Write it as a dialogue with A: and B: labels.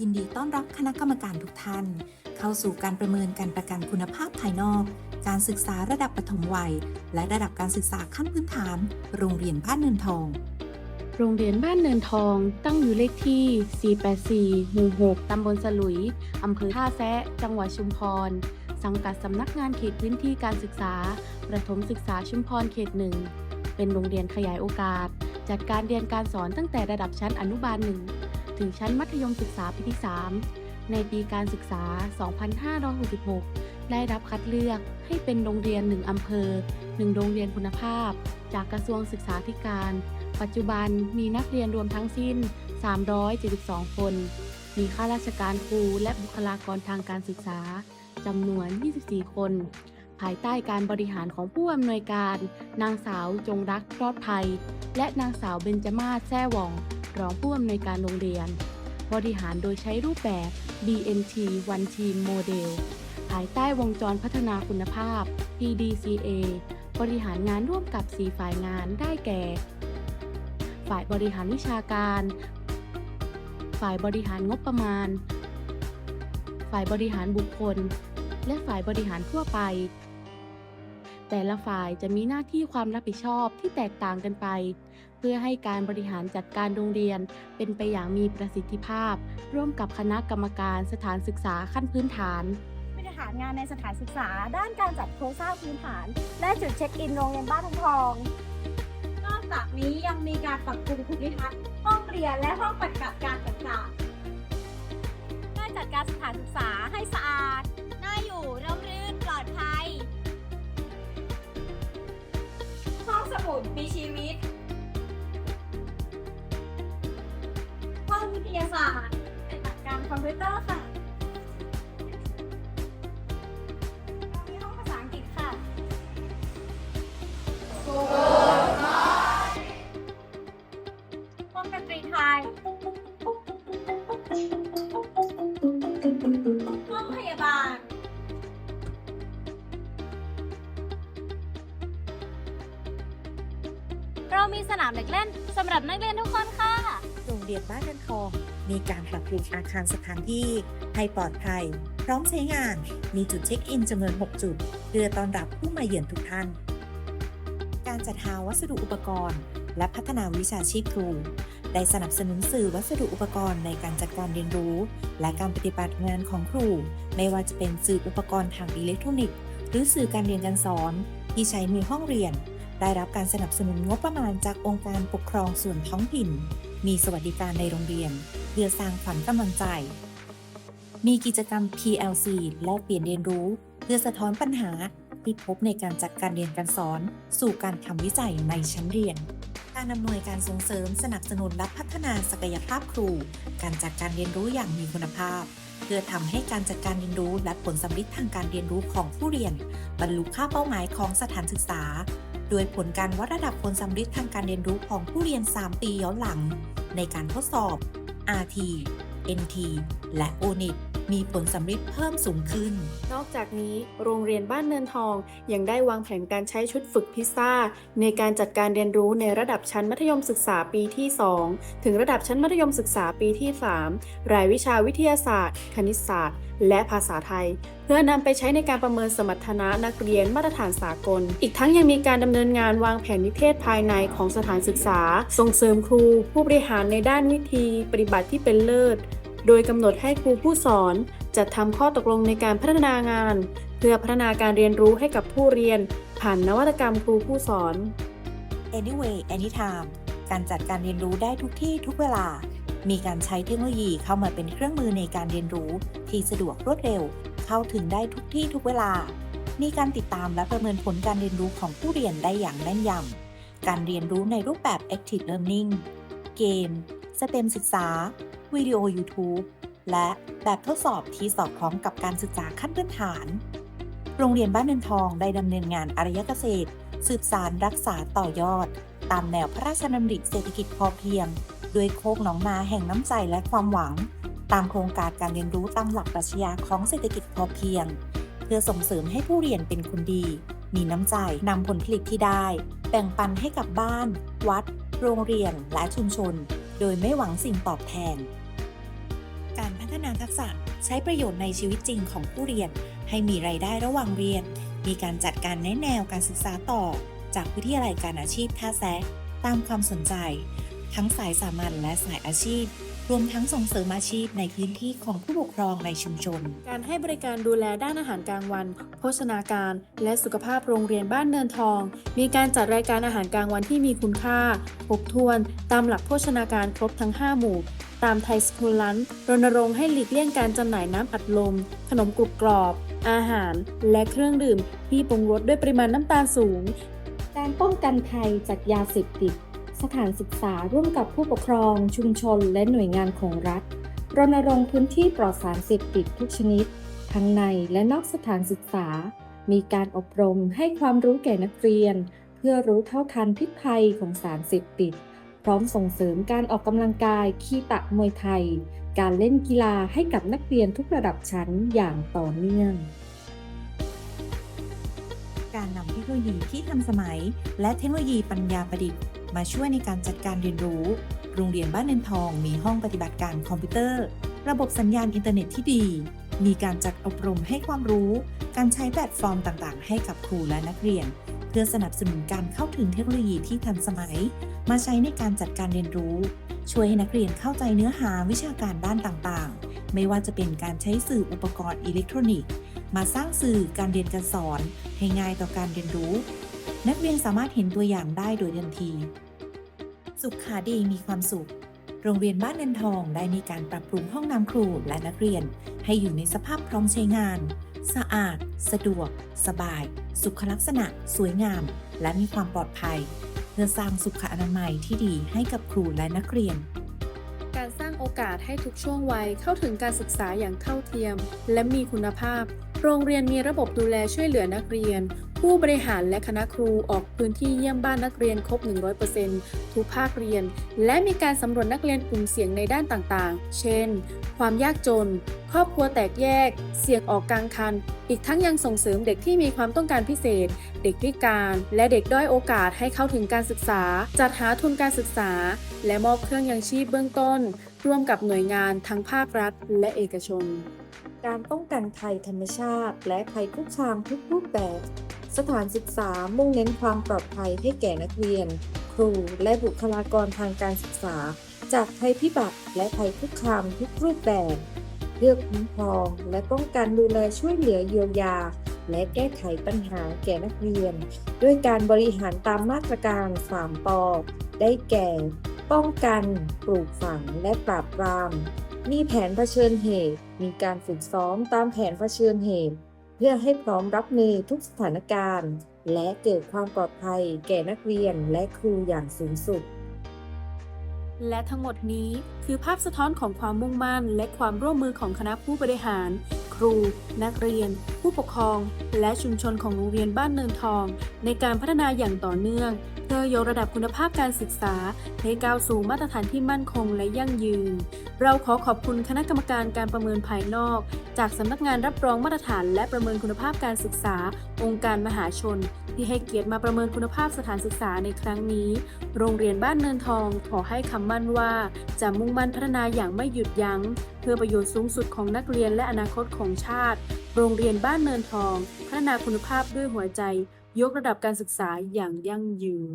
A: ยินดีต้อนรับคณะกรรมการทุกท่าน เข้าสู่การประเมินการประกันคุณภาพภายนอก การศึกษาระดับปฐมวัย และระดับการศึกษาขั้นพื้นฐาน โรงเรียนบ้านเนินทอง
B: โรงเรียนบ้านเนินทอง ตั้งอยู่เลขที่ 484 หมู่ 6 ตำบลสลุย อำเภอท่าแซะ จังหวัดชุมพร สังกัดสำนักงานเขตพื้นที่การศึกษา ประถมศึกษาชุมพรเขตหนึ่ง เป็นโรงเรียนขยายโอกาส จัดการเรียนการสอนตั้งแต่ระดับชั้นอนุบาล1 ถึงชั้นมัธยมศึกษาปีที่ 3 ในปีการศึกษา 2566 ได้รับคัดเลือกให้เป็นโรงเรียน 1 อำเภอ 1 โรงเรียนคุณภาพ จากกระทรวงศึกษาธิการ ปัจจุบันมีนักเรียนรวมทั้งสิ้น 372 คน มีข้าราชการครูและบุคลากรทางการศึกษาจำนวน 24 คน ภายใต้การบริหารของผู้อำนวยการ นางสาวจงรักรอดภัย และนางสาวเบญจมาศแซ่หว่อง รองผู้อำนวยการโรงเรียน บริหารโดยใช้รูปแบบ BNT One Team Model ภายใต้วงจรพัฒนาคุณภาพ PDCA บริหารงานร่วมกับ 4 ฝ่ายงานได้แก่ ฝ่ายบริหารวิชาการ ฝ่ายบริหารงบประมาณ ฝ่ายบริหารบุคคล และฝ่ายบริหารทั่วไป แต่ละฝ่ายจะมีหน้าที่ความรับผิดชอบที่แตกต่างกันไป เพื่อให้การบริหารจัดการโรงเรียน เป็นไปอย่างมีประสิทธิภาพ ร่วมกับคณะกรรมการสถานศึกษาขั้นพื้นฐาน
C: บริหารงานในสถานศึกษา ด้านการจัดโครงสร้างพื้นฐาน และจุดเช็คอินโรงเรียนบ้านทองทองนอกจากนี้ยังมีการปรับปรุงภูมิทัศน์ห้องเรียนและห้องปฏิบัติการต่างๆได้จัดการสถานศึกษาให้สะอาดน่าอยู่ร่มรื่นปลอดภัยห้องสมุดมีชีวิต คอมพิวเตอร์ค่ะมีห้องภาษาอังกฤษค่ะ ห้องดนตรีไทย ห้องพยาบาล เรามีสนามเด็กเล่นสำหรับนักเรียนทุกคนค่ะ
A: เรียนบ้านเนินทอง มีการปรับปรุงอาคารสถานที่ให้ปลอดภัย พร้อมใช้งาน มีจุดเช็คอินจำนวน 6 จุดเพื่อต้อนรับผู้มาเยือนทุกท่าน การจัดหาวัสดุอุปกรณ์ และพัฒนาวิชาชีพครู ได้สนับสนุนสื่อวัสดุอุปกรณ์ในการจัดการเรียนรู้ และการปฏิบัติงานของครู ไม่ว่าจะเป็นสื่ออุปกรณ์ทางอิเล็กทรอนิกส์ หรือสื่อการเรียนการสอน ที่ใช้ในห้องเรียนได้รับการสนับสนุนงบประมาณจากองค์การปกครองส่วนท้องถิ่น มีสวัสดิการในโรงเรียนเพื่อสร้างขวัญกำลังใจ มีกิจกรรม PLC แลกเปลี่ยนเรียนรู้ เพื่อสะท้อนปัญหาที่พบในการจัดการเรียนการสอน สู่การทำวิจัยในชั้นเรียน การอำนวยการส่งเสริมสนับสนุนและพัฒนาศักยภาพครู การจัดการเรียนรู้อย่างมีคุณภาพ เพื่อทำให้การจัดการเรียนรู้และผลสำลิดทางการเรียนรู้ของผู้เรียน บรรลุค่าเป้าหมายของสถานศึกษา โดยผลการวัดระดับผลสำลิดทางการเรียนรู้ของผู้เรียน 3 ปีย้อนหลัง ในการทดสอบ RT NT และ ONIT มีผลสำลิดเพิ่มสูงขึ้น
B: นอกจากนี้โรงเรียนบ้านเนินทอง ยังได้วางแผนการใช้ชุดฝึกพิซซ่า ในการจัดการเรียนรู้ในระดับชั้นมัธยมศึกษาปีที่ 2 ถึงระดับชั้นมัธยมศึกษาปีที่ 3 รายวิชาวิทยาศาสตร์ คณิตศาสตร์ และภาษาไทยเพื่อนำไปใช้ในการประเมินสมรรถนะนักเรียนมาตรฐานสากล อีกทั้งยังมีการดำเนินงานวางแผนนิเทศภายในของสถานศึกษา ส่งเสริมครู ผู้บริหารในด้านวิธี ปฏิบัติที่เป็นเลิศ โดยกำหนดให้ครูผู้สอนจัดทำข้อตกลงในการพัฒนางาน เพื่อพัฒนาการเรียนรู้ให้กับผู้เรียน ผ่านนวัตกรรมครูผู้สอน
A: Anyway Anytime การจัดการเรียนรู้ได้ทุกที่ทุกเวลา มีการใช้เทคโนโลยีเข้ามาเป็นเครื่องมือในการเรียนรู้ ที่สะดวกรวดเร็ว เข้าถึงได้ทุกที่ทุกเวลา มีการติดตามและประเมินผลการเรียนรู้ของผู้เรียนได้อย่างแม่นยำการเรียนรู้ในรูปแบบ Active Learning เกมสเต็มศึกษา วิดีโอ YouTube และแบบทดสอบที่สอดคล้องกับการศึกษาขั้นพื้นฐาน โรงเรียนบ้านเนินทองได้ดำเนินงานอารยเกษตร สืบสารรักษาต่อยอด ตามแนวพระราชดำริเศรษฐกิจพอเพียง ด้วยโคกหนองนาแห่งน้ำใจและความหวัง ตามโครงการการเรียนรู้ตามหลักปรัชญาของเศรษฐกิจพอเพียง เพื่อส่งเสริมให้ผู้เรียนเป็นคนดี มีน้ำใจนำผลผลิตที่ได้ แบ่งปันให้กับบ้าน วัด โรงเรียนและชุมชน โดยไม่หวังสิ่งตอบแทน การพัฒนาทักษะใช้ประโยชน์ในชีวิตจริงของผู้เรียน ให้มีรายได้ระหว่างเรียน มีการจัดการแนะแนวการศึกษาต่อ จากวิทยาลัยการอาชีพท่าแซะตามความสนใจ ทั้งสายสามัญและสายอาชีพ รวมทั้งส่งเสริมอาชีพในพื้นที่ของผู้ปกครองในชุมชน
D: การให้บริการดูแลด้านอาหารกลางวัน โภชนาการ และสุขภาพโรงเรียนบ้านเนินทอง มีการจัดรายการอาหารกลางวันที่มีคุณค่าครบถ้วน ตามหลักโภชนาการครบทั้ง 5 หมู่ ตามไทยสคูลลันรณรงค์ให้หลีกเลี่ยงการจำหน่ายน้ำอัดลม ขนมกรุบกรอบ อาหาร และเครื่องดื่ม ที่ปรุงรสด้วยปริมาณน้ำตาลสูง
E: การป้องกันภัยจากยาเสพติด สถานศึกษาร่วมกับผู้ปกครอง ชุมชน และหน่วยงานของรัฐ รณรงค์พื้นที่ปลอดสารเสพติดทุกชนิด ทั้งในและนอกสถานศึกษา มีการอบรมให้ความรู้แก่นักเรียน เพื่อรู้เท่าทันพิษภัยของสารเสพติด พร้อมส่งเสริมการออกกำลังกายคีตะมวยไทย การเล่นกีฬาให้กับนักเรียนทุกระดับชั้นอย่างต่อเนื่อง
A: การนำเทคโนโลยีที่ทันสมัย และเทคโนโลยีปัญญาประดิษฐ์ มาช่วยในการจัดการเรียนรู้ โรงเรียนบ้านเนินทองมีห้องปฏิบัติการคอมพิวเตอร์ ระบบสัญญาณอินเทอร์เน็ตที่ดี มีการจัดอบรมให้ความรู้ การใช้แพลตฟอร์มต่างๆ ให้กับครูและนักเรียน เพื่อสนับสนุนการเข้าถึงเทคโนโลยีที่ทันสมัย มาใช้ในการจัดการเรียนรู้ ช่วยให้นักเรียนเข้าใจเนื้อหาวิชาการด้านต่างๆ ไม่ว่าจะเป็นการใช้สื่ออุปกรณ์อิเล็กทรอนิกส์ มาสร้างสื่อการเรียนการสอนให้ง่ายต่อการเรียนรู้ นักเรียนสามารถเห็นตัวอย่างได้โดยทันที สุขขาดีมีความสุข โรงเรียนบ้านเนินทองได้มีการปรับปรุงห้องน้ำครูและนักเรียน ให้อยู่ในสภาพพร้อมใช้งาน สะอาด สะดวก สบาย สุขลักษณะ สวยงาม และมีความปลอดภัย เพื่อสร้างสุขอนามัยที่ดีให้กับครูและนักเรียน
D: การสร้างโอกาสให้ทุกช่วงวัยเข้าถึงการศึกษาอย่างเท่าเทียม และมีคุณภาพ โรงเรียนมีระบบดูแลช่วยเหลือนักเรียน ผู้บริหารและคณะครูออกพื้นที่เยี่ยมบ้านนักเรียนครบ 100%ทุกภาคเรียน และมีการสำรวจนักเรียนกลุ่มเสียงในด้านต่างๆ เช่น ความยากจน ครอบครัวแตกแยก เสี่ยงออกกลางคัน อีกทั้งยังส่งเสริมเด็กที่มีความต้องการพิเศษ เด็กพิการ และเด็กด้อยโอกาสให้เข้าถึงการศึกษา จัดหาทุนการศึกษา และมอบเครื่องยังชีพเบื้องต้น ร่วมกับหน่วยงานทั้งภาครัฐ และเอกชน
E: การป้องกันภัยธรรมชาติ และภัยคุกคามทุกรูปแบบ สถานศึกษามุ่งเน้นความปลอดภัยให้แก่นักเรียน ครูและบุคลากรทางการศึกษา จากภัยพิบัติและภัยคุกคามทุกรูปแบบ เลือกคุ้มครองและป้องกันดูแลช่วยเหลือเยียวยา และแก้ไขปัญหาแก่นักเรียน ด้วยการบริหารตามมาตรการ 3ปอได้แก่ ป้องกัน ปลูกฝังและปราบปราม มีแผนเผชิญเหตุ มีการฝึกซ้อมตามแผนเผชิญเหตุ เพื่อให้พร้อมรับมือทุกสถานการณ์ และเกิดความปลอดภัยแก่นักเรียนและครูอย่างสูงสุด
D: และทั้งหมดนี้คือภาพสะท้อนของความมุ่งมั่น และความร่วมมือของคณะผู้บริหาร ครู นักเรียน ผู้ปกครอง และชุมชนของโรงเรียนบ้านเนินทอง ในการพัฒนาอย่างต่อเนื่อง เพื่อยกระดับคุณภาพการศึกษาให้ก้าวสู่มาตรฐานที่มั่นคงและยั่งยืน เราขอขอบคุณคณะกรรมการการประเมินภายนอก จากสำนักงานรับรองมาตรฐาน และประเมินคุณภาพการศึกษา องค์การมหาชน ที่ให้เกียรติมาประเมินคุณภาพสถานศึกษาในครั้งนี้ โรงเรียนบ้านเนินทองขอให้คำมั่นว่า จะมุ่งมั่นพัฒนาอย่างไม่หยุดยัง้ง เพื่อประโยชน์สูงสุดของนักเรียนและอนาคตของชาติ โรงเรียนบ้านเนินทอง พัฒนาคุณภาพด้วยหัวใจ ยกระดับการศึกษาอย่างยั่งยืน